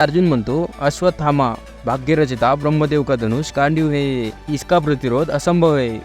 अर्जुन म्हणतो अश्वत्थामा भाग्यरचिता ब्रह्मदेव का धनुष कांडीव हे इसका प्रतिरोध असंभव आहे.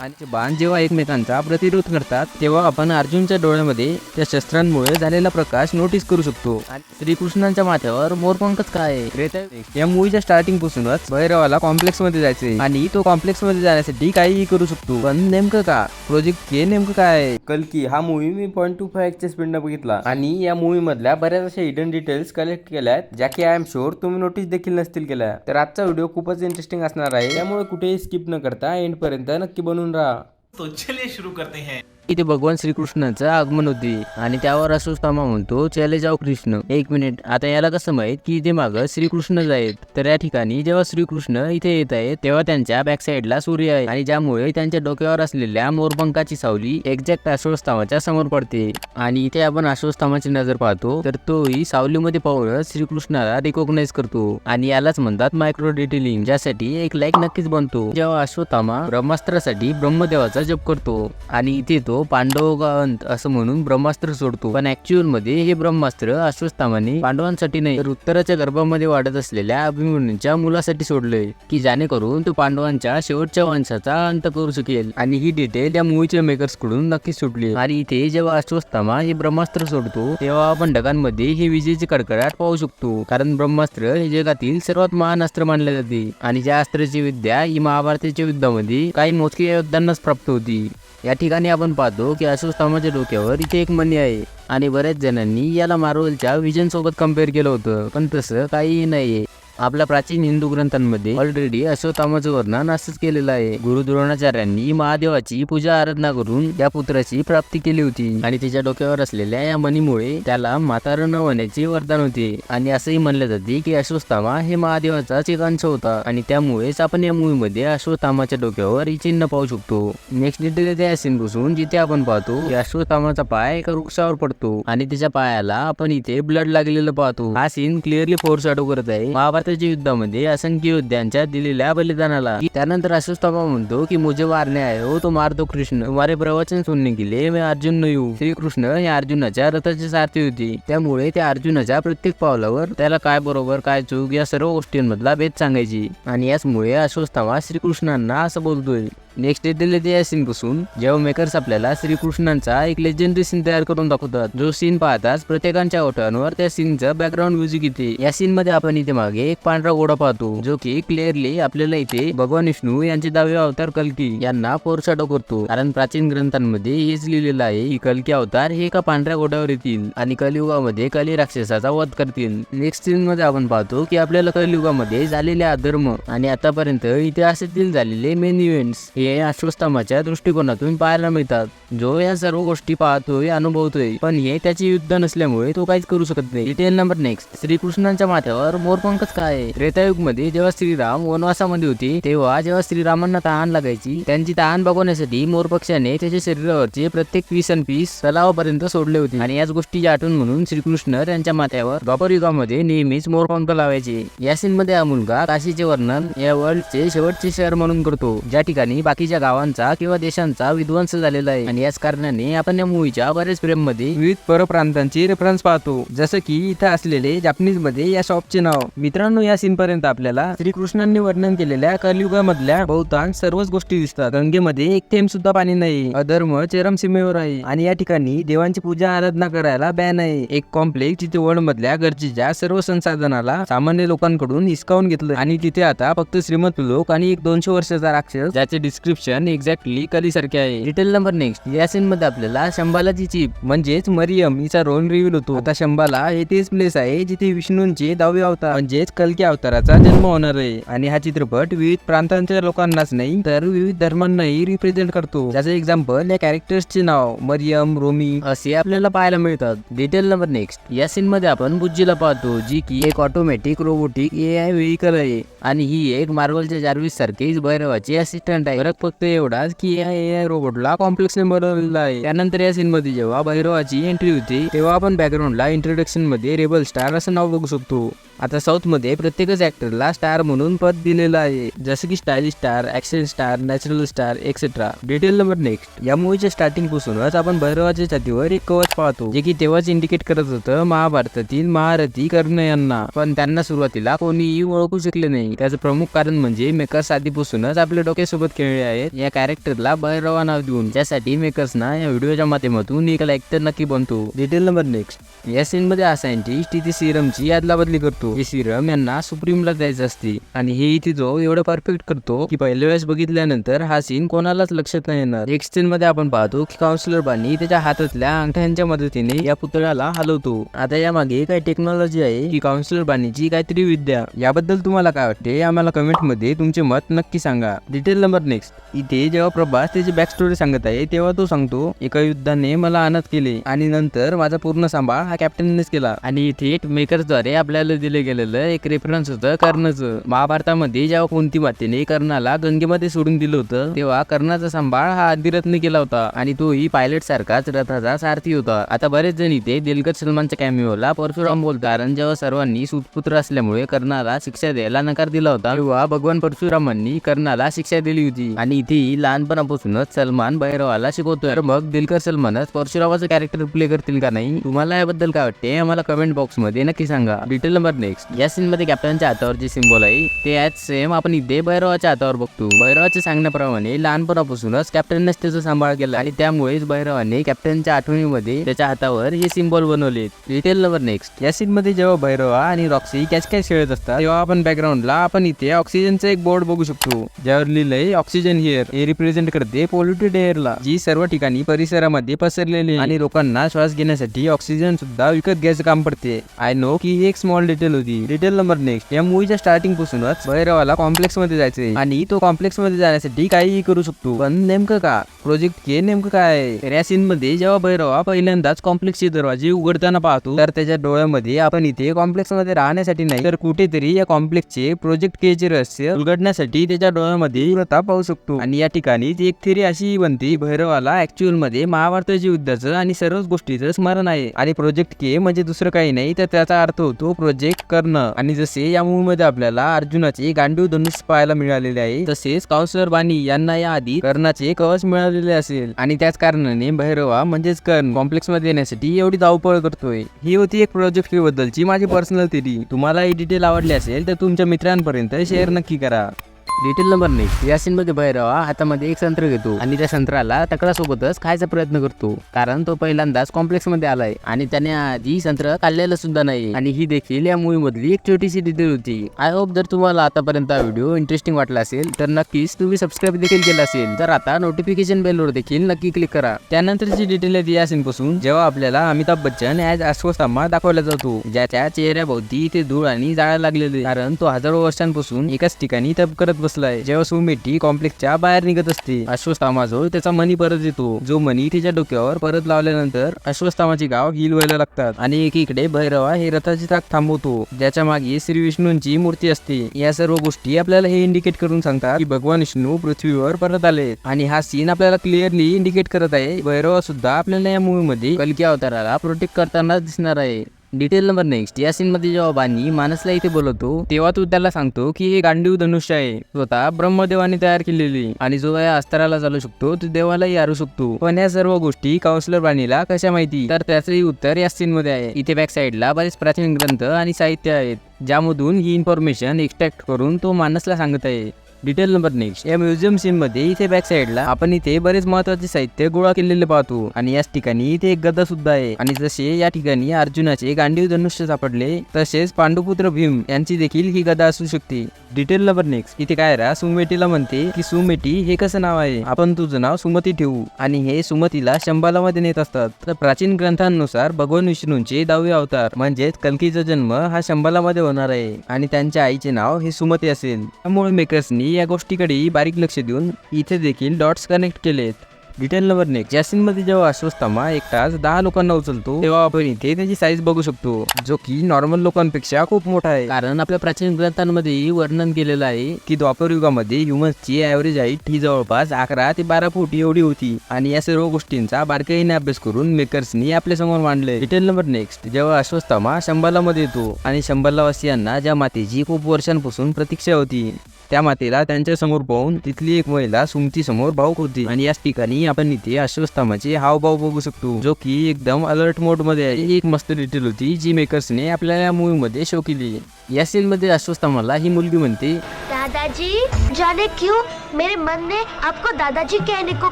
आणि बाण जेव्हा एकमेकांचा प्रतिरोध करतात तेव्हा आपण अर्जुनच्या डोळ्यामध्ये त्या शस्त्रांमुळे झालेला प्रकाश नोटीस करू शकतो. आणि श्रीकृष्णांच्या माथ्यावर मोरपंखच काय? आहे? या मूवीच्या स्टार्टिंग पासूनच भैरवाला कॉम्प्लेक्समध्ये जायचे आणि तो कॉम्प्लेक्समध्ये जाण्यासाठी काहीही करू शकतो. पण नेमकं का? प्रोजेक्ट के नेमकं काय? आहे? कल्की हा मूवी मी पॉईंट टू फाईव्ह च्या स्पीडनं बघितला. आणि या मूवी मधल्या बऱ्याच अशा हिडन डिटेल्स कलेक्ट केल्या आहेत ज्या की आय एम शुअर तुम्ही नोटीस देखील नसतील केल्या. तर आजचा व्हिडिओ खूपच इंटरेस्टिंग असणार आहे. त्यामुळे कुठेही स्किप न करता एंड पर्यंत नक्की बनून रहा। तो चलिए शुरू करते हैं। इथे भगवान श्रीकृष्णाचं आगमन होते. आणि त्यावर अश्वत्थामा म्हणतो चले जाऊ कृष्ण. एक मिनिट आता याला कसं माहीत की इथे माग श्रीकृष्णच आहेत. तर या ठिकाणी जेव्हा श्रीकृष्ण इथे येत आहेत तेव्हा त्यांच्या बॅक साईडला सूर्य आहे. आणि ज्यामुळे त्यांच्या डोक्यावर असलेल्या मोरपंखाची सावली एक्झॅक्ट अश्वत्थामाच्या समोर पडते. आणि इथे आपण अश्वत्थामाची नजर पाहतो तर तोही सावलीमध्ये पाहूनच श्रीकृष्णाला रिकॉग्नाईज करतो. आणि यालाच म्हणतात मायक्रो डिटेलिंग ज्यासाठी एक लाईक नक्कीच बनतो. जेव्हा अश्वत्थामा ब्रह्मास्त्रासाठी ब्रह्मदेवाचा जप करतो. आणि इथे तो पांडव का अंत असं म्हणून ब्रह्मास्त्र सोडतो. पण ऍक्च्युअलमध्ये हे ब्रह्मास्त्र अश्वत्थामाने पांडवांसाठी नाही तर उत्तराच्या गर्भामध्ये वाढत असलेल्या अभिमन्यूच्या मुलासाठी सोडलंय की जेणेकरून तो पांडवांच्या शेवटच्या वंशाचा अंत करू शकेल. आणि ही डिटेल या मूवीच्या मेकर्सकडून नक्कीच सुटली. आणि इथे जेव्हा अश्वत्थामा हे ब्रह्मास्त्र सोडतो तेव्हा आपण ढगांमध्ये हे विजेचे कडकडाट पाहू शकतो. कारण ब्रह्मास्त्र हे जगातील सर्वात महान अस्त्र मानले जाते. आणि ज्या अस्त्राची विद्या ही महाभारताच्या युद्धामध्ये काही मोजक्या योद्धांनाच प्राप्त होती. या ठिकाणी आपण पाहतो की अश्वत्थामाच्या डोक्यावर इथे एक मणी आहे. आणि बऱ्याच जणांनी याला मार्वलच्या विजन सोबत कंपेअर केलं होतं. पण तसं काहीही नाहीये. आपल्या प्राचीन हिंदू ग्रंथांमध्ये ऑलरेडी अश्वत्थामाचं वर्णन असंच केलेलं आहे. गुरु द्रोणाचार्यांनी महादेवाची पूजा आराधना करून त्या पुत्राची प्राप्ती केली होती. आणि तिच्या डोक्यावर असलेल्या या मणीमुळे त्याला म्हातारं न होण्याचे वरदान होते. आणि असंही म्हणलं जाते की अश्वत्थामा हे महादेवाचाच एक अंश होता. आणि त्यामुळेच आपण या मूवी मध्ये अश्वत्थामाच्या डोक्यावर ही चिन्ह पाहू शकतो. नेक्स्ट डिटेल येते सीन बसून जिथे आपण पाहतो की अश्वत्थामाचा पाय एका वृक्षावर पडतो. आणि त्याच्या पायाला आपण इथे ब्लड लागलेलं पाहतो. हा सीन क्लिअरली फोर्स आटो करत आहे. स्वातंत्र्य युद्धामध्ये असंख्य योद्ध्यांच्या दिलेल्या बलिदानाला. त्यानंतर अश्वत्थामा म्हणतो की मुझे मारणे आहे हो तो मारतो कृष्ण. मारे प्रवचन सुनने गेले मी अर्जुन न येऊ श्रीकृष्ण हे अर्जुनाच्या रथाचे सारथी होते. त्यामुळे त्या अर्जुनाच्या प्रत्येक पावलावर त्याला काय बरोबर काय चूक या सर्व गोष्टींमधला भेद सांगायची. आणि याचमुळे अश्वत्थामा श्रीकृष्णांना असं बोलतोय. नेक्स्ट डिटेल येते या सीन पासून. जेव्हा मेकर्स आपल्याला श्रीकृष्णांचा एक लेजेंडरी सीन तयार करून दाखवतात जो सीन पाहताच प्रत्येकांच्या ओठांवर त्या सीनचं बॅकग्राऊंड म्युझिक येते. या सीन मध्ये आपण इथे मागे एक पांढरा घोडा पाहतो जो की क्लिअरली आपल्याला इथे भगवान विष्णू यांचे दहावे अवतार कल्की यांना फोरशॅडो करतो. कारण प्राचीन ग्रंथांमध्ये हेच लिहिलेलं आहे की कल्की अवतार हे एका पांढऱ्या घोड्यावर येतील आणि कलियुगामध्ये कली राक्षसाचा वध करतील. नेक्स्ट सीन मध्ये आपण पाहतो की आपल्याला कलियुगामध्ये झालेले अधर्म आणि आतापर्यंत इतिहासातील झालेले मेन इव्हेंट्स हे अश्वत्थामाच्या दृष्टिकोनातून पाहायला मिळतात. जो या सर्व गोष्टी पाहतोय अनुभवतोय पण हे त्याचे युद्ध नसल्यामुळे तो काहीच करू शकत नाही. डिटेल नंबर नेक्स्ट श्रीकृष्णांच्या माथ्यावर मोरपंखच काय त्रेतायुगमध्ये जेव्हा श्रीराम वनवासामध्ये होते तेव्हा जेव्हा श्रीरामांना तहान लागायची त्यांची तहान बघवण्यासाठी मोरपक्षाने त्याच्या शरीरावरचे प्रत्येक पीस अन पीस तलावापर्यंत सोडले होते. आणि याच गोष्टीची आठवण म्हणून श्रीकृष्ण त्यांच्या माथ्यावर द्वापर युगामध्ये नेहमीच मोरपंख लावायचे. या सीन मध्ये हा मुलगा काशीचे वर्णन या वर्ल्डचे शेवटचे शहर म्हणून करतो. ज्या ठिकाणी बाकीच्या गावांचा किंवा देशांचा विध्वंस झालेला आहे. आणि याच कारणाने आपण या मूवीच्या बऱ्याच फ्रेममध्ये विविध परप्रांतांचे रेफरन्स पाहतो. जसं की इथं असलेले जापनीजमध्ये या शॉपचे नाव. मित्रांनो या सीन पर्यंत आपल्याला श्रीकृष्णांनी वर्णन केलेल्या कलियुगामधल्या बहुतांश सर्वच गोष्टी दिसतात. गंगेमध्ये एक थेंब सुद्धा पाणी नाही. अधर्म चरम सीमेवर आहे. आणि या ठिकाणी देवांची पूजा आराधना करायला बॅन आहे. एक कॉम्प्लेक्स जिथे वर्ल्ड मधल्या गरजेच्या सर्व संसाधनाला सामान्य लोकांकडून हिसकावून घेतलं आणि तिथे आता फक्त श्रीमंत लोक आणि एक दोनशे वर्षाचा राक्षस ज्याचे डिस्क्रिप्शन एक्झॅक्टली कलीसारखे आहे. डिटेल नंबर नेक्स्ट या सीन मध्ये आपल्याला शंबालाची चीप म्हणजेच मरियम हिचा रोल रिव्हील होतो. आता शंबाला हे तेच प्लेस आहे जिथे विष्णूंचे दहावे अवतार म्हणजेच कलकी अवताराचा जन्म होणार आहे. आणि हा चित्रपट विविध प्रांतांच्या लोकांनाच नाही तर विविध धर्मांनाही रिप्रेझेंट करतो. ज्याचं एक्झाम्पल या कॅरेक्टर्सचे नाव मरियम रोमी असे आपल्याला पाहायला मिळतात. डिटेल नंबर नेक्स्ट या सीन मध्ये आपण बुज्जीला पाहतो जी की एक automatic robotic A I vehicle आहे. आणि ही एक मार्वलच्या जार्विस सारखीच भैरवाची असिस्टंट आहे. फरक फक्त एवढाच की या ए आय रोबोटला कॉम्प्लेक्स नंबर बनवलेला आहे. त्यानंतर या सीन मध्ये जेव्हा भैरवाची एंट्री होती तेव्हा आपण बॅकग्राऊंडला इंट्रोडक्शनमध्ये रेबल स्टार असं नाव बघू शकतो. आता साऊथमध्ये प्रत्येकच ॲक्टरला स्टार म्हणून पद दिलेलं आहे. जसं की stylish star action star natural star etcetera detail number next या मूवीच्या स्टार्टिंग पासूनच आपण भैरवाच्या छातीवर एक कवच पाहतो जे की तेव्हाच इंडिकेट करत होतं महाभारतातील महारथी कर्ण यांना. पण त्यांना सुरुवातीला कोणीही ओळखू शकले नाही. त्याचं प्रमुख कारण म्हणजे मेकर्स आधीपासूनच आपल्या डोक्यासोबत खेळले आहेत. या कॅरेक्टरला भैरवा नाव देऊन त्यासाठी मेकर्सना या व्हिडिओच्या माध्यमातून एक ऍक्टर नक्की बनतो. डिटेल नंबर नेक्स्ट या सीनमध्ये हा सायंटिस्ट तिथे सिरमची यादला बदली करतो. हे सिरम यांना सुप्रीमला द्यायचं असते. आणि हे इथे जो एवढं परफेक्ट करतो की पहिल्या वेळेस बघितल्यानंतर हा सीन कोणालाच लक्षात नाही येणार. नेक्स्ट सीन मध्ये आपण पाहतो की काउन्सिलर बानी त्याच्या हातातल्या अंगठ्यांच्या मदतीने या पुतळ्याला हलवतो. आता यामागे काही टेक्नॉलॉजी आहे की काउन्सिलर बानीची काहीतरी विद्या. याबद्दल तुम्हाला काय वाटते आम्हाला कमेंटमध्ये तुमचे मत नक्की सांगा. डिटेल नंबर नेक्स्ट इथे जेव्हा प्रभास त्याची बॅक स्टोरी सांगत आहे तेव्हा तो सांगतो एका युद्धाने मला अनाथ केले आणि नंतर माझा पूर्ण सांभाळ हा कॅप्टननेच केला. आणि इथे मेकर्सद्वारे आपल्याला दिले गेलेलं एक रेफरन्स होतं. कर्णाचं. महाभारतामध्ये जेव्हा कोणती मातेने कर्णाला गंगेमध्ये सोडून दिलं होतं तेव्हा कर्णाचा सांभाळ हा आदिरत्न केला होता आणि तोही पायलट सारखाच रथाचा सारथी होता. आता बरेच जण इथे दिलगत सलमानच्या कॅमिओला परशुराम बोलतात. कारण जेव्हा सर्वांनी सुतपुत्र असल्यामुळे कर्णाला शिक्षा द्यायला नकार दिला होता तेव्हा भगवान परशुरामांनी कर्णाला शिक्षा दिली होती. आणि इथे लहानपणापासूनच सलमान भैरवाला शिकवतोय. मग दिलकर सलमानच परशुरामाचं कॅरेक्टर प्ले करतील का नाही? तुम्हाला याबद्दल काय वाटते? आम्हाला कमेंट बॉक्समध्ये नक्की सांगा. डिटेल नंबर नेक्स्ट या सीनमध्ये कॅप्टनच्या हातावर जे सिम्बॉल आहे ते ॲज सेम आपण इथे भैरवाच्या हातावर बघतो. भैरवाच्या सांगण्याप्रमाणे लहानपणापासूनच कॅप्टननेच त्याचा सांभाळ केला आणि त्यामुळेच भैरवाने कॅप्टनच्या आठवणीमध्ये त्याच्या हातावर हे सिम्बॉल बनवले. डिटेल नंबर नेक्स्ट या सीनमध्ये जेव्हा भैरवा आणि रॉक्सी कॅच कॅच खेळत असतात तेव्हा आपण बॅकग्राऊंडला आपण इथे ऑक्सिजनचा एक बोर्ड बघू शकतो ज्यावर लिहिलंय ऑक्सिजन हिअर हे रिप्रेझेंट करते पोल्युटेड एअरला जी सर्व ठिकाणी परिसरामध्ये पसरलेली आणि लोकांना श्वास घेण्यासाठी ऑक्सिजन सुद्धा विकत घ्यायचं काम पडते. आय नो की एक स्मॉल डिटेल होती. डिटेल नंबर नेक्स्ट या मूवीच्या स्टार्टिंग पासूनच भैरवाला कॉम्प्लेक्समध्ये जायचे आणि तो कॉम्प्लेक्समध्ये जाण्यासाठी काहीही करू शकतो. पण नेमकं का? प्रोजेक्ट के नेमकं काय या सीन मध्ये जेव्हा भैरवा पहिल्यांदाच कॉम्प्लेक्सचे दरवाजे उघडताना पाहतो तर त्याच्या डोळ्यामध्ये आपण इथे कॉम्प्लेक्समध्ये राहण्यासाठी नाही तर कुठेतरी या कॉम्प्लेक्सचे प्रोजेक्ट के चे रहस्य उघडण्यासाठी त्याच्या डोळ्यामध्ये प्रताप पाहू शकतो. आणि या ठिकाणी एक थेरी अशी बनते भैरवाला ऍक्च्युअलमध्ये महाभारताच्या युद्धाचं आणि सर्वच गोष्टीचं स्मरण आहे. आणि प्रोजेक्ट के म्हणजे दुसरं काही नाही तर त्याचा अर्थ होतो प्रोजेक्ट कर्ण. आणि जसे या मूवी मध्ये आपल्याला अर्जुनाचे गांडीव धनुष पाहायला मिळालेले आहे तसेच काउन्सलर बानी यांना या आधी कर्णाचे कवच मिळालेले असेल. आणि त्याच कारणाने भैरवा म्हणजेच कर्ण कॉम्प्लेक्समध्ये येण्यासाठी एवढी धावपळ करतोय. ही होती एक प्रोजेक्ट बद्दलची माझी पर्सनल थिरी तुम्हाला ही डिटेल आवडली असेल तर तुमच्या मित्रांपर्यंत शेअर नक्की करा. डिटेल नंबर नाही. यासीनमध्ये सीन भैरवा हातामध्ये एक संत्र घेतो आणि त्या संत्राला तकडासोबतच खायचा प्रयत्न करतो. कारण तो पहिल्यांदाच कॉम्प्लेक्समध्ये आलाय आणि त्याने आधी संत्र खाल्लेलं सुद्धा नाही. आणि ही देखील या मूवी मधली एक छोटीशी डिटेल होती. आय होप जर तुम्हाला आतापर्यंत हा व्हिडिओ इंटरेस्टिंग वाटला असेल तर नक्कीच तुम्ही सबस्क्राईब देखील केला असेल. तर आता नोटिफिकेशन बेलवर देखील नक्की क्लिक करा. त्यानंतरची डिटेल आहे या सीन पासून जेव्हा आपल्याला अमिताभ बच्चन ऍज अश्वस्थामा दाखवला जातो. ज्याच्या चेहऱ्याभोवती इथे धूळ आणि जाळा लागलेले कारण तो हजारो वर्षांपासून एकाच ठिकाणी तप करत बसलाय. जेव्हा सुमिठी कॉम्प्लेक्सच्या बाहेर निघत असते अश्वस्थामा जो त्याचा मनी परत येतो. जो मनी तिच्या डोक्यावर परत लावल्यानंतर अश्वस्थामाचे गाव हिल व्हायला लागतात आणि एकीकडे भैरवा हे रथाची ताक थांबवतो. ज्याच्या मागे श्री विष्णूंची मूर्ती असते. या सर्व गोष्टी आपल्याला हे इंडिकेट करून सांगतात की भगवान विष्णू पृथ्वीवर परत आले आणि हा सीन आपल्याला क्लिअरली इंडिकेट करत आहे. भैरवा सुद्धा आपल्याला या मूवी मध्ये कलकी अवताराला प्रोटेक्ट करताना दिसणार आहे. डिटेल नंबर नेक्स्ट या सीन मध्ये जेव्हा बानी मानसला इथे बोलवतो तेव्हा तू त्याला सांगतो की हे गांडीव धनुष्य आहे. स्वतः ब्रह्मदेवाने तयार केलेली. आणि जो या अस्त्राला चालू शकतो तो देवालाही हारू शकतो. पण या सर्व गोष्टी काउन्सिलर बानीला कशा माहिती? तर त्याचंही उत्तर या सीन मध्ये आहे. इथे बॅक साईडला बरेच प्राचीन ग्रंथ आणि साहित्य आहेत ज्यामधून ही इन्फॉर्मेशन एक्स्ट्रॅक्ट करून तो मानसला सांगत आहे. डिटेल नंबर नेक्स्ट या म्युझियम सीन मध्ये इथे बॅक साइडला आपण इथे बरेच महत्त्वाचे साहित्य गोळा केलेले पाहतो. आणि याच ठिकाणी इथे एक गदा सुद्धा आहे. आणि जसे या ठिकाणी अर्जुनाचे गांडीव धनुष्य सापडले तसेच पांडुपुत्र भीम यांची देखील ही गदा असू शकते. डिटेल नंबर नेक्स्ट इथे काय रा सुमेटीला म्हणते की सुमेटी हे कसं नाव आहे? आपण तुझं नाव सुमती ठेवू. आणि हे सुमतीला शंबाला मध्ये नेत असतात. तर प्राचीन ग्रंथांनुसार भगवान विष्णूंचे दहावे अवतार म्हणजेच कलकीचा जन्म हा शंबाला मध्ये होणार आहे. आणि त्यांच्या आईचे नाव हे सुमती असेल. त्यामुळे मेकर्सनी या गोष्टीकडे बारीक लक्ष देऊन इथे देखील डॉट्स कनेक्ट केलेत. डिटेल नंबर नेक्स्ट या सीन मध्ये जेव्हा अश्वस्थामा एकटाच दहा लोकांना उचलतो तेव्हा आपण इथे त्याची साईज बघू शकतो जो की नॉर्मल लोकांपेक्षा खूप मोठा आहे. कारण आपल्या प्राचीन ग्रंथांमध्ये वर्णन केलेलं आहे की द्वापर युगामध्ये ह्युमन्सची ऍव्हरेज हाईट ही जवळपास अकरा ते बारा फूट एवढी होती. आणि या सर्व गोष्टींचा बारकाईने अभ्यास करून मेकर्सनी आपल्यासमोर मांडले डिटेल नंबर नेक्स्ट जेव्हा अश्वस्थामा शंभाला मध्ये येतो आणि शंभाला वासियांना ज्या मातेची खूप वर्षांपासून प्रतीक्षा होती त्या मातेला त्यांच्यासमोर पाहून तिथली एक महिला सुमती समोर भाऊक होती. आणि याच ठिकाणी आपण इथे अश्वस्थामाचे हावभाव बघू शकतो जो की एकदम अलर्ट मोडमध्ये आहे. ही एक मस्त डिटेल होती जी मेकर्सने आपल्या या मूवी मध्ये शो केली या सीन मध्ये अश्वस्थामाला ही मुलगी म्हणते दादाजी जाने क्यों मेरे मन ने आपको दादाजी कहने को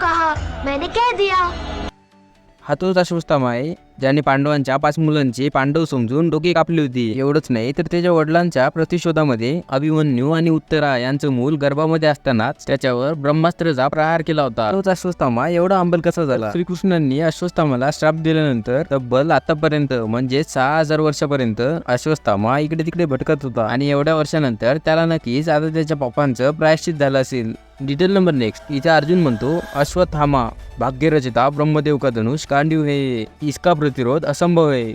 कहा? मैंने कह दिया. हा तोच अश्वस्थामा आहे ज्याने पांडवांच्या पाच मुलांचे पांडव समजून डोके कापली होती. एवढंच नाही तर त्याच्या वडिलांच्या प्रतिशोधामध्ये अभिमन्यू आणि उत्तरा यांचं मूल गर्भामध्ये असतानाच त्याच्यावर ब्रह्मास्त्राचा प्रहार केला होता. तोच अश्वस्थामा एवढा अंबल कसा झाला? श्रीकृष्णांनी अश्वस्थामाला श्राप दिल्यानंतर तब्बल आतापर्यंत म्हणजे सहा हजार वर्षापर्यंत अश्वस्थामा इकडे तिकडे भटकत होता. आणि एवढ्या वर्षानंतर त्याला नक्कीच आता त्याच्या पप्पांचं प्रायश्चित झालं असेल. डिटेल नंबर नेक्स्ट इथे अर्जुन म्हणतो अश्वत्थामा भाग्यरचिता ब्रह्मदेव का धनुष कांडीव हे इसका प्रतिरोध असंभव आहे.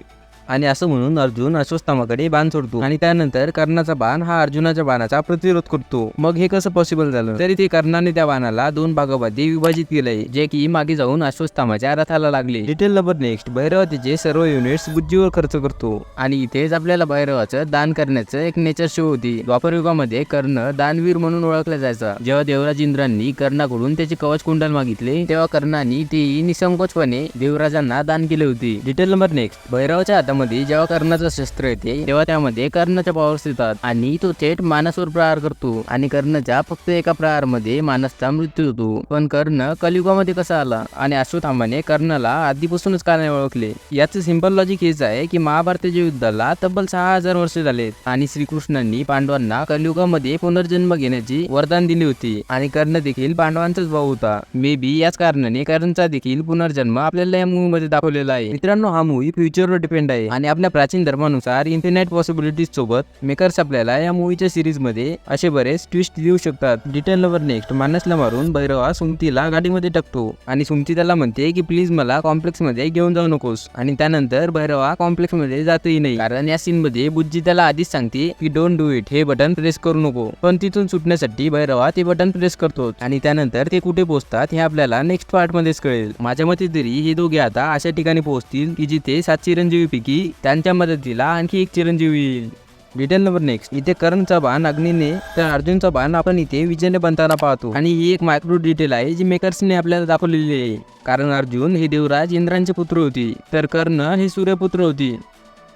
आणि असं म्हणून अर्जुन अश्वत्थामाकडे बाण सोडतो आणि त्यानंतर कर्णाचा बाण हा अर्जुनाच्या बाणाचा प्रतिरोध करतो. मग हे कसं पॉसिबल झालं? तरी ते कर्णाने त्या बाणाला दोन भागामध्ये विभाजित केलंय जे की मागे जाऊन अश्वत्थामाच्या रथाला लागले. डिटेल नंबर नेक्स्ट भैरवतीचे सर्व युनिट्स बुद्धीवर खर्च करतो. आणि इथेच आपल्याला भैरवाचं दान करण्याचं एक नेचर शो होती. द्वापर युगामध्ये कर्ण दानवीर म्हणून ओळखला जायचा. जेव्हा देवराज इंद्रांनी कर्णाकडून त्याचे कवच कुंडल मागितले तेव्हा कर्णाने तेही निसंकोचपणे देवराजांना दान केले होते. डिटेल नंबर नेक्स्ट भैरवाच्या हातामध्ये जेव्हा कर्णाचं शस्त्र येते तेव्हा त्यामध्ये कर्णाच्या पॉवर्स येतात आणि तो थेट मानसवर प्रहार करतो. आणि कर्णाच्या फक्त एका प्रहारमध्ये मानसचा मृत्यू होतो. पण कर्ण कलियुगामध्ये कसा आला आणि अश्वथामाने कर्णाला आधीपासूनच का नाही ओळखले? याचं सिंपल लॉजिक हेच आहे की महाभारताच्या युद्धाला तब्बल सहा हजार वर्ष झालेत आणि श्रीकृष्णांनी पांडवांना कलियुगामध्ये पुनर्जन्म घेण्याची वरदान दिली होती. आणि कर्ण देखील पांडवांचाच भाऊ होता. मे बी याच कारणाने कर्णचा देखील पुनर्जन्म आपल्याला या मूवी मध्ये दाखवलेला आहे. मित्रांनो हा मूवी फ्युचरवर डिपेंड आहे. आणि आपल्या प्राचीन धर्मानुसार इन्फिनाइट पॉसिबिलिटीज सोबत मेकर्स आपल्याला या मूवीच्या सिरीजमध्ये असे बरेच ट्विस्ट देऊ शकतात. डिटेल नंबर नेक्स्ट मानसला मारून भैरवा सुमतीला गाडीमध्ये टाकतो. आणि सुमती त्याला म्हणते की प्लीज मला कॉम्प्लेक्समध्ये घेऊन जाऊ नकोस. आणि त्यानंतर भैरवा कॉम्प्लेक्समध्ये जातही नाही. कारण या सीन मध्ये बुज्जी त्याला आधीच सांगते की डोंट डू इट हे बटन प्रेस करू नको. पण तिथून सुटण्यासाठी भैरवा ते बटन प्रेस करतो आणि त्यानंतर ते कुठे पोहोचतात हे आपल्याला नेक्स्ट पार्ट मध्येच कळेल. माझ्या मते तरी हे दोघे आता अशा ठिकाणी पोहोचतील की जिथे सात चिरंजीवी पैकी त्यांच्या मदतीला आणखी एक चिरंजीवी येईल. डिटेल नंबर नेक्स्ट इथे करणचा बाण अग्नीने तर अर्जुनचा बाण आपण इथे विजयने बनताना पाहतो. आणि ही एक मायक्रो डिटेल आहे जी मेकर्सने आपल्याला दाखवलेली आहे. कारण अर्जुन हे देवराज इंद्रांचे पुत्र होती. तर कर्ण हे सूर्यपुत्र होती.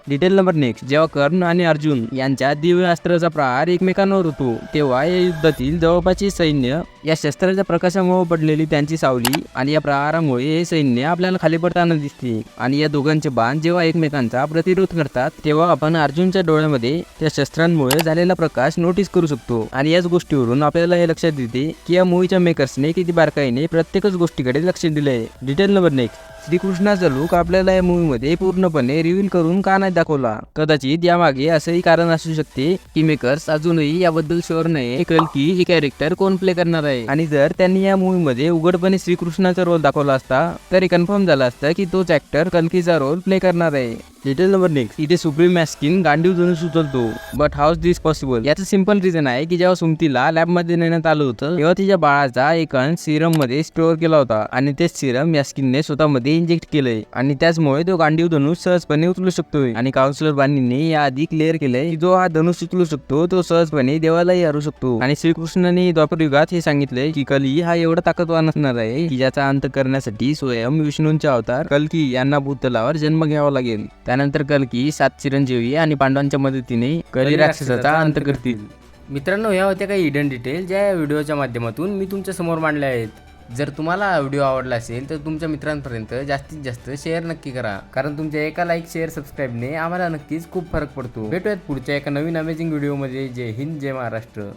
डिटेल नंबर नेक्स्ट जेव्हा कर्ण आणि अर्जुन यांच्या दिव्य अस्त्राचा प्रहार एकमेकांवर होतो तेव्हा या युद्धातील जवळपासचे सैन्य या शस्त्राच्या प्रकाशामुळे पडलेली त्यांची सावली आणि या प्रहारामुळे हे सैन्य आपल्याला खाली पडताना दिसते. आणि या दोघांचे बाण जेव्हा एकमेकांचा प्रतिरोध करतात तेव्हा आपण अर्जुनच्या डोळ्यामध्ये त्या शस्त्रांमुळे झालेला प्रकाश नोटीस करू शकतो. आणि याच गोष्टीवरून आपल्याला हे लक्षात येते की या मूवीच्या मेकर्सने किती बारकाईने प्रत्येकच गोष्टीकडे लक्ष दिले आहे डिटेल नंबर नेक्स्ट श्रीकृष्णाचा लुक आपल्याला या मूवीमध्ये पूर्णपणे रिव्हील करून का नाही दाखवला. कदाचित यामागे असंही कारण असू शकते की मेकर्स अजूनही याबद्दल शुअर नाही कल्की हे कॅरेक्टर कोण प्ले करणार आहे? आणि जर त्यांनी या मूवीमध्ये उघडपणे श्रीकृष्णाचा रोल दाखवला असता तरी कन्फर्म झाला असता की तोच ऍक्टर कलकीचा रोल प्ले करणार आहे. डिटेल नंबर नेक्स्ट इथे सुप्रीम मॅस्किन गांडीव धनुष उचलतो बट हाऊस दिस पॉसिबल याचं सिंपल रिझन आहे की जेव्हा सुमतीला लॅबमध्ये नेण्यात आलं होतं तेव्हा तिच्या बाळाचा एक अंश सिरममध्ये स्टोअर केला होता. आणि तेच सिरम मॅस्किनने स्वतःमध्ये इंजेक्ट केलंय. आणि त्याचमुळे तो गांडीव धनुष सहजपणे उचलू शकतोय. आणि काउन्सिलर बानीने याआधी क्लिअर केलंय की जो हा धनुष उचलू शकतो तो सहजपणे देवालाही हरू शकतो. आणि श्रीकृष्णाने द्वापर युगात हे सांगितलंय की कली हा एवढा ताकदवान असणार आहे की ज्याचा अंत करण्यासाठी स्वयं विष्णूंचा अवतार कलकी यांना भूतलावर जन्म घ्यावा लागेल. त्यानंतर कल्की सात चिरंजीवी आणि पांडवांच्या मदतीने कली राक्षसाचा अंत करतील. मित्रांनो या होत्या काही हिडन डिटेल ज्या या व्हिडिओच्या माध्यमातून मी तुमच्यासमोर मांडल्या आहेत. जर तुम्हाला हा व्हिडिओ आवडला असेल तर तुमच्या मित्रांपर्यंत जास्तीत जास्त शेअर नक्की करा. कारण तुमच्या एका लाईक शेअर सबस्क्राईबने आम्हाला नक्कीच खूप फरक पडतो. भेटूयात पुढच्या एका नवीन अमेझिंग व्हिडिओमध्ये जय हिंद जय महाराष्ट्र.